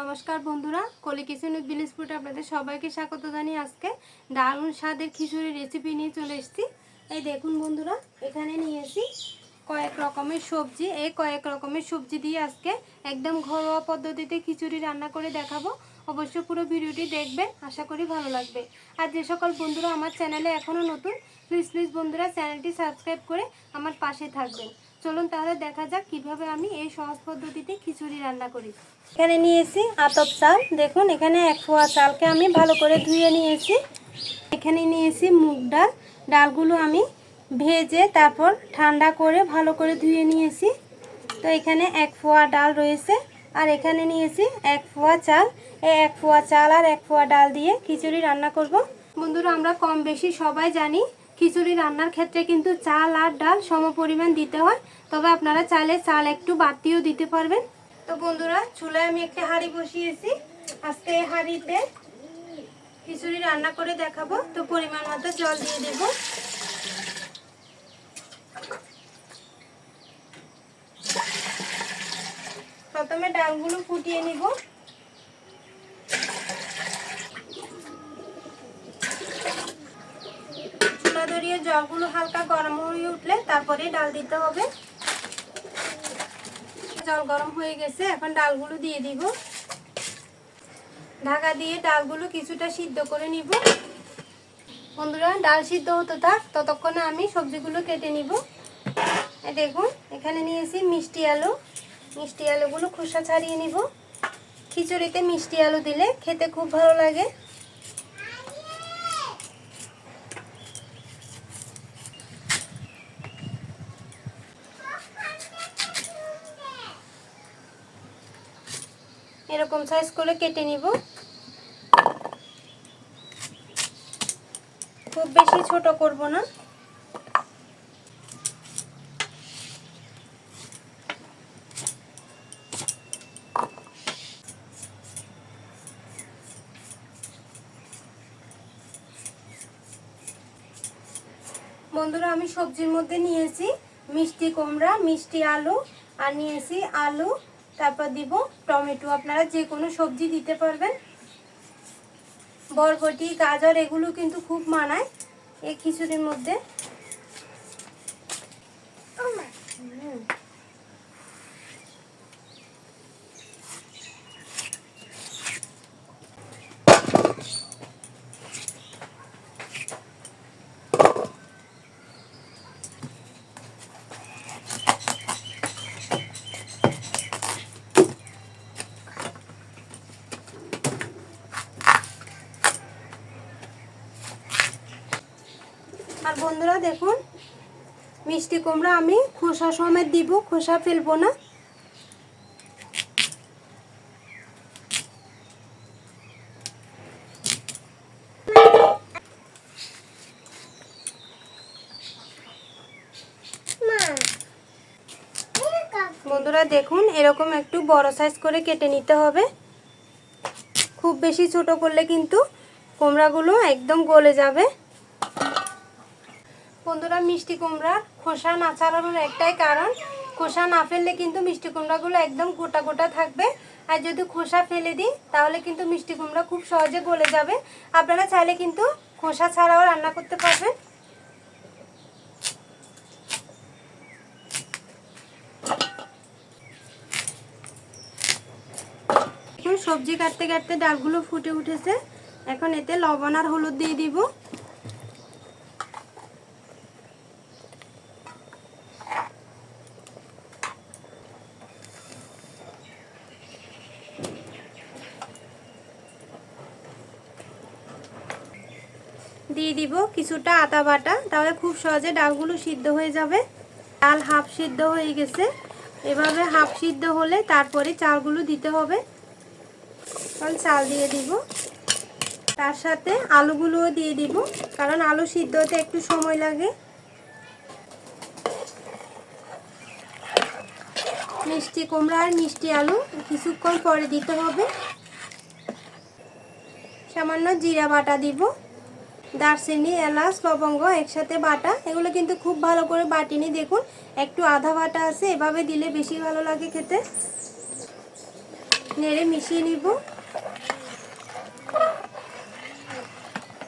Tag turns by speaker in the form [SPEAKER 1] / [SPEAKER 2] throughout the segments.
[SPEAKER 1] নমস্কার বন্ধুরা, কলি কিচেন উইথ বিলিস ফুড আপনাদের সবাইকে স্বাগত জানিয়ে আজকে দারুণ স্বাদের খিচুড়ির রেসিপি নিয়ে চলে এসেছি। এই দেখুন বন্ধুরা, এখানে নিয়েছি কয়েক রকমের সবজি। এই কয়েক রকমের সবজি দিয়ে আজকে একদম ঘরোয়া পদ্ধতিতে খিচুড়ি রান্না করে দেখাবো। অবশ্য পুরো ভিডিওটি দেখবেন, আশা করি ভালো লাগবে। আর যে সকল বন্ধুরা আমার চ্যানেলে এখনও নতুন প্লিজ প্লিজ বন্ধুরা চ্যানেলটি সাবস্ক্রাইব করে আমার পাশে থাকবেন। চলুন তাহলে দেখা যাক কীভাবে আমি এই সহজ পদ্ধতিতে খিচুড়ি রান্না করি। এখানে নিয়েছি আতপ চাল। দেখুন, এখানে এক ফোয়া চালকে আমি ভালো করে ধুয়ে নিয়েছি। এখানে নিয়েছি মুগ ডাল। ডালগুলো আমি ভেজে তারপর ঠান্ডা করে ভালো করে ধুয়ে নিয়েছি। তো এখানে এক ফোয়া ডাল রয়েছে। আর এখানে নিয়েছি এক ফোয়া চাল। এই এক ফোয়া চাল আর এক ফোয়া ডাল দিয়ে খিচুড়ি রান্না করব। বন্ধুরা, আমরা কম বেশি সবাই জানি, খিচুড়ি রান্নার ক্ষেত্রে কিন্তু চাল আর ডাল সম পরিমাণ দিতে হয়। তবে আপনারা চাইলে চাল একটু বাড়তিও দিতে পারবেন। তো বন্ধুরা, চুলায় আমি একটা হাঁড়ি বসিয়েছি। আজকে এই হাঁড়িতে খিচুড়ি রান্না করে দেখাবো। তো পরিমাণ মতো জল দিয়ে দেব। প্রথমে ডালগুলো ফুটিয়ে নিব। চুলা ধরিয়ে জলগুলো হালকা গরম হয়ে উঠলে তারপরে ডাল দিতে হবে। জল গরম হয়ে গেছে, এখন ডালগুলো দিয়ে দিব। ঢাকা দিয়ে ডালগুলো কিছুটা সিদ্ধ করে নিব। বন্ধুরা, ডাল সিদ্ধ হতে থাক, ততক্ষণে আমি সবজিগুলো কেটে নিব। দেখুন, এখানে নিয়েছি মিষ্টি আলু। মিষ্টি আলুগুলো খোসা ছাড়িয়ে নিব। খিচুড়িতে মিষ্টি আলু দিলে খেতে খুব ভালো লাগে। এরকম সাইজ করে কেটে নিব। খুব বেশি ছোট করব না বন্ধুরা আমি সবজির মধ্যে নিয়েছি মিষ্টি কুমড়া, মিষ্টি আলু, আর নিয়েছি আলু। তারপর দিব টমেটো। আপনারা যে কোনো সবজি দিতে পারবেন। বরবটি, গাজর, এগুলো কিন্তু খুব মানায় এই খিচুড়ির মধ্যে হুম। আর বন্ধুরা দেখুন মিষ্টি কুমড়া আমি খোসা সমেত দিব খোসা ফেলব না। বন্ধুরা দেখুন এরকম একটু বড় সাইজ করে কেটে নিতে হবে। খুব বেশি ছোট করলে কিন্তু কুমড়াগুলো একদম গলে যাবে। বন্ধুরা, মিষ্টি কুমড়ার খোসা না ছাড়ানোর একটাই কারণ। খোসা না ফেললে কিন্তু মিষ্টি কুমড়াগুলো একদম গোটা গোটা থাকবে। আর যদি খোসা ফেলে দিই, তাহলে কিন্তু মিষ্টি কুমড়া খুব সহজে গলে যাবে। আপনারা চাইলে কিন্তু খোসা ছাড়াও রান্না করতে পারবেন। সবজি কাটতে কাটতে ডালগুলো ফুটে উঠেছে। এখন এতে লবণ আর হলুদ দিয়ে দিব দিয়ে দিব কিছুটা আদা বাটা। তাহলে খুব সহজে ডালগুলো সিদ্ধ হয়ে যাবে। ডাল হাফ সিদ্ধ হয়ে গেছে। এভাবে হাফ সিদ্ধ হলে তারপরে চালগুলো দিতে হবে। কারণ চাল দিয়ে দিব। তার সাথে আলুগুলোও দিয়ে দিব, কারণ আলু সিদ্ধ হতে একটু সময় লাগে। মিষ্টি কুমড়া আর মিষ্টি আলু কিছুক্ষণ পরে দিতে হবে। সামান্য জিরা বাটা দিব। দারচিনি, এলাচ, লবঙ্গ একসাথে বাটা। এগুলো কিন্তু খুব ভালো করে বাটিনি, দেখুন। একটু আধা বাটা আছে, এভাবে দিলে বেশি ভালো লাগে খেতে। নেড়ে মিশিয়ে নিব।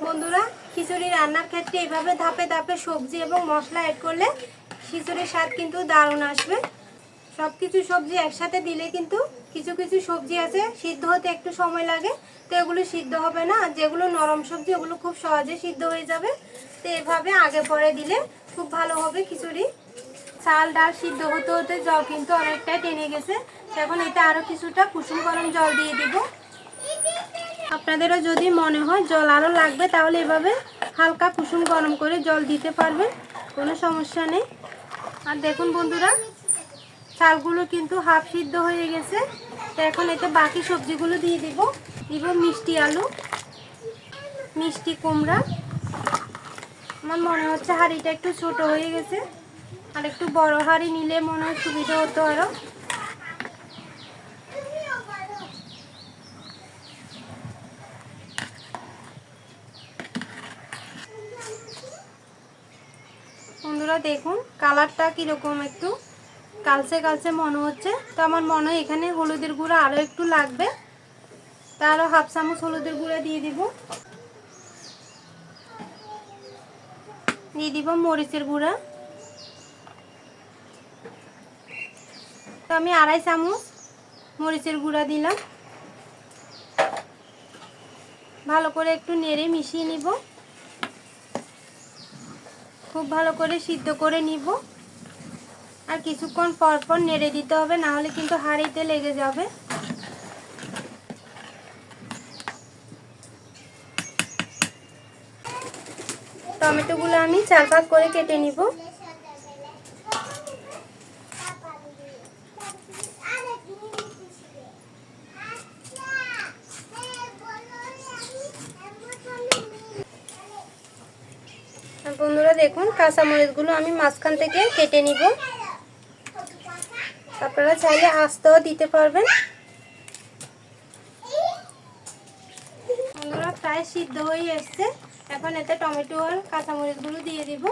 [SPEAKER 1] বন্ধুরা, খিচুড়ি রান্নার ক্ষেত্রে এভাবে ধাপে ধাপে সবজি এবং মশলা অ্যাড করলে খিচুড়ির স্বাদ কিন্তু দারুণ আসবে। সব কিছু সবজি একসাথে দিলে কিন্তু কিছু কিছু সবজি আছে, সিদ্ধ হতে একটু সময় লাগে, তো এগুলো সিদ্ধ হবে না। যেগুলো নরম সবজি, ওগুলো খুব সহজে সিদ্ধ হয়ে যাবে। তো এভাবে আগে পরে দিলে খুব ভালো হবে খিচুড়ি। চাল, ডাল সিদ্ধ হতে হতে জল কিন্তু অনেকটাই টেনে গেছে। এখন এতে আরও কিছুটা কুসুম গরম জল দিয়ে দিব। আপনাদেরও যদি মনে হয় জল আরও লাগবে, তাহলে এভাবে হালকা কুসুম গরম করে জল দিতে পারবেন। কোনো সমস্যা নেই। আর দেখুন বন্ধুরা চালগুলো কিন্তু হাফ সিদ্ধ হয়ে গেছে। তো এখন এতে বাকি সবজিগুলো দিয়ে দিব। দিব মিষ্টি আলু, মিষ্টি কুমড়া। আমার মনে হচ্ছে হাঁড়িটা একটু ছোট হয়ে গেছে। আর একটু বড় হাঁড়ি নিলে মনে হয় সুবিধা হতো আরও বন্ধুরা দেখুন, কালারটা কীরকম একটু। কালচে কালচে মনে হচ্ছে। তো আমার মনে হয় এখানে হলুদের গুঁড়া আরও একটু লাগবে। তা আরও হাফ চামচ হলুদের গুঁড়া দিয়ে দিব। দিয়ে দিব মরিচের গুঁড়া। তো আমি আড়াই চামচ মরিচের গুঁড়া দিলাম। ভালো করে একটু নেড়ে মিশিয়ে নিব। খুব ভালো করে সিদ্ধ করে নিব। আর কিছুক্ষণ পর পর নেড়ে দিতে হবে, না হলে কিন্তু হাঁড়িতে লেগে যাবে। টমেটোগুলো আমি চার ভাগ করে কেটে নিব। বন্ধুরা দেখুন, কাঁচামরিচগুলো আমি মাঝখান থেকে কেটে নিব। আপনারা চাইলে আস্তেও দিতে পারবেন। বন্ধুরা প্রায় সিদ্ধ হয়ে এসছে। এখন এতে টমেটো আর কাঁচামরিচগুলো দিয়ে দিব।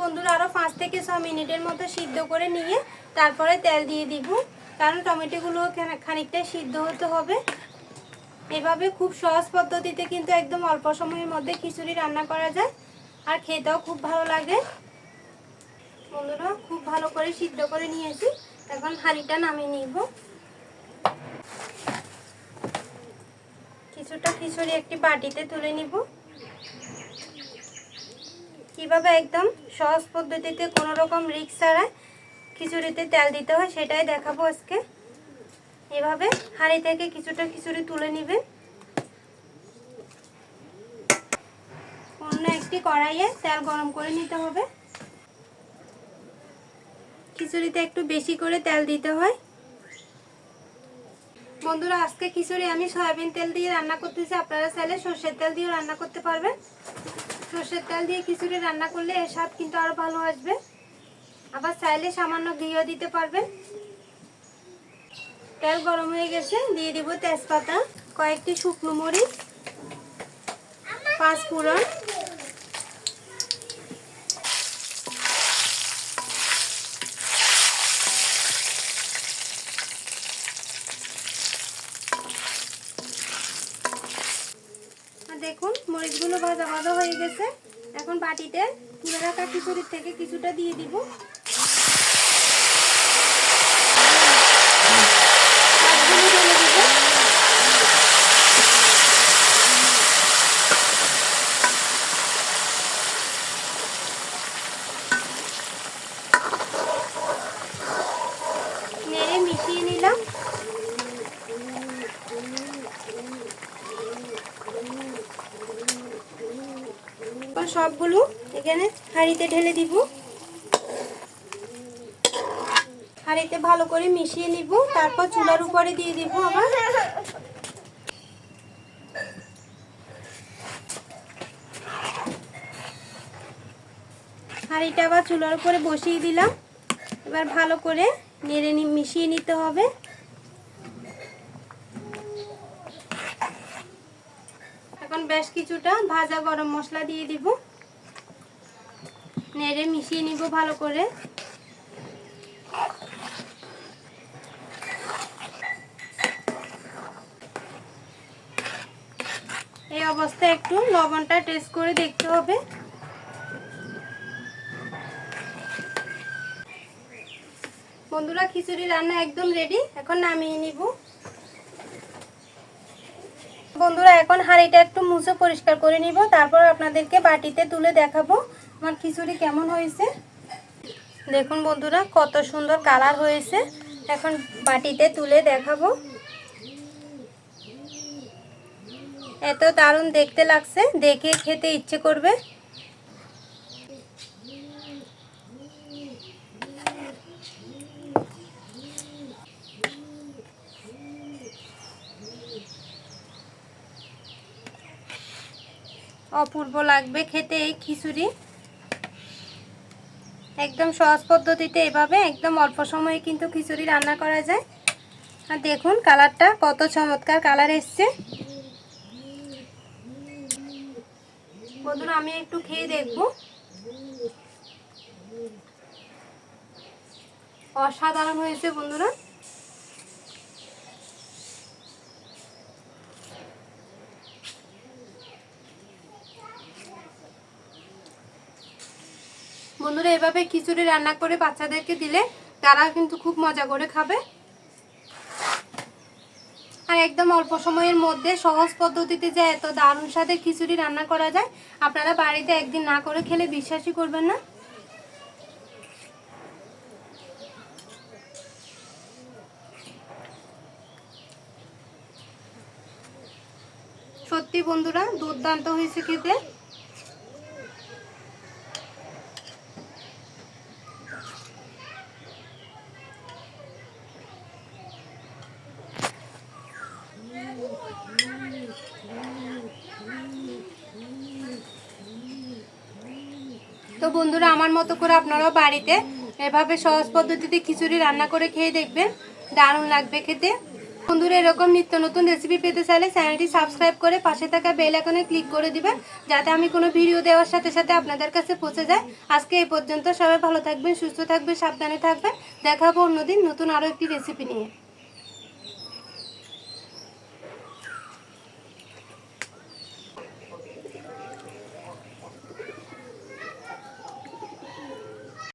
[SPEAKER 1] বন্ধুরা আরও পাঁচ থেকে ছ মিনিটের মতো সিদ্ধ করে নিয়ে তারপরে তেল দিয়ে দিব। কারণ টমেটোগুলো খানিকটা সিদ্ধ হতে হবে। এভাবে খুব সহজ পদ্ধতিতে কিন্তু একদম অল্প সময়ের মধ্যে খিচুড়ি রান্না করা যায়। আর খেতেও খুব ভালো লাগে। বন্ধুরা, খুব ভালো করে সিদ্ধ করে নিয়েছি। এখন হাঁড়িটা নামিয়ে নিব। কিছুটা খিচুড়ি একটি বাটিতে তুলে নিব। কীভাবে একদম সহজ পদ্ধতিতে কোনো রকম রিক্স ছাড়াই খিচুড়িতে তেল দিতে হয় সেটাই দেখাবো আজকে। এভাবে হাঁড়ি থেকে কিছুটা খিচুড়ি তুলে নেবেন অন্য একটি কড়াইয়ে তেল গরম করে নিতে হবে। খিচুড়িতে একটু বেশি করে তেল দিতে হয়। বন্ধুরা, আজকে খিচুড়ি আমি সয়াবিন তেল দিয়ে রান্না করতেছি। আপনারা চাইলে সর্ষের তেল দিয়েও রান্না করতে পারবেন। সর্ষের তেল দিয়ে খিচুড়ি রান্না করলে এর স্বাদ কিন্তু আরও ভালো আসবে। আবার চাইলে সামান্য ঘিও দিতে পারবেন। তেল গরম হয়ে গেছে, দিয়ে দিব তেজপাতা, কয়েকটি শুকনো মরিচ, পাঁচ ফোড়ন। দেখুন, মরিচগুলো ভাজা ভাজা হয়ে গেছে। এখন বাটিতে তুলে রাখা খিচুড়ির থেকে কিছুটা দিয়ে দিব সবগুলো ঢেলে দিব। নেড়ে মিশিয়ে নিলাম এবার সবগুলো এখানে হাঁড়িতে ঢেলে দিব। হাঁড়িতে ভালো করে মিশিয়ে নিব। তারপর চুলার উপরে দিয়ে দিব আবার। হাঁড়িটা আবার চুলার উপরে বসিয়ে দিলাম। এবার ভালো করে নেড়ে মিশিয়ে নিতে হবে। এখন বেশ কিছুটা ভাজা গরম মশলা দিয়ে দিব। নেড়ে মিশিয়ে নিব ভালো করে। এই অবস্থায় একটু লবণটা টেস্ট করে দেখতে হবে। বন্ধুরা, খিচুড়ি রান্না একদম রেডি এখন নামিয়ে নিব। বন্ধুরা, এখন হাঁড়িটা একটু মুছে পরিষ্কার করে নিব, তারপর আপনাদেরকে বাটিতে তুলে দেখাবো। আমার খিচুড়ি কেমন হয়েছে? দেখুন বন্ধুরা, কত সুন্দর কালার হয়েছে। এখন বাটিতে তুলে দেখাবো। এত দারুণ দেখতে লাগছে, দেখে খেতে ইচ্ছে করবে। অপূর্ব লাগবে খেতে এই খিচুড়ি। একদম সহজ পদ্ধতিতে এভাবে একদম অল্প সময়ে কিন্তু খিচুড়ি রান্না করা যায়। আর দেখুন কালারটা কত চমৎকার কালার এসছে। বন্ধুরা, আমি একটু খেয়ে দেখব। অসাধারণ হয়েছে বন্ধুরা। এভাবে খিচুড়ি রান্না করে বাচ্চাদেরকে দিলে তারা কিন্তু খুব মজা করে খাবে। আর একদম অল্প সময়ের মধ্যে সহজ পদ্ধতিতে যে এত দারুণ স্বাদের খিচুড়ি রান্না করা যায়, আপনারা বাড়িতে একদিন না করে খেলে বিশ্বাসই করবেন না। সত্যি বন্ধুরা, দুর্দান্ত হয়েছে খেতে। তো বন্ধুরা, আমার মতো করে আপনারাও বাড়িতে এভাবে সহজ পদ্ধতিতে খিচুড়ি রান্না করে খেয়ে দেখবেন। দারুণ লাগবে খেতে। বন্ধুরা, এরকম নিত্য নতুন রেসিপি পেতে চাইলে চ্যানেলটি সাবস্ক্রাইব করে পাশে থাকা বেল আইকনে ক্লিক করে দিবেন, যাতে আমি কোনো ভিডিও দেওয়ার সাথে সাথে আপনাদের কাছে পৌঁছে যায়। আজকে এই পর্যন্ত সবাই ভালো থাকবেন, সুস্থ থাকবেন, সাবধানে থাকবেন। দেখাবো অন্যদিন নতুন আরও একটি রেসিপি নিয়ে।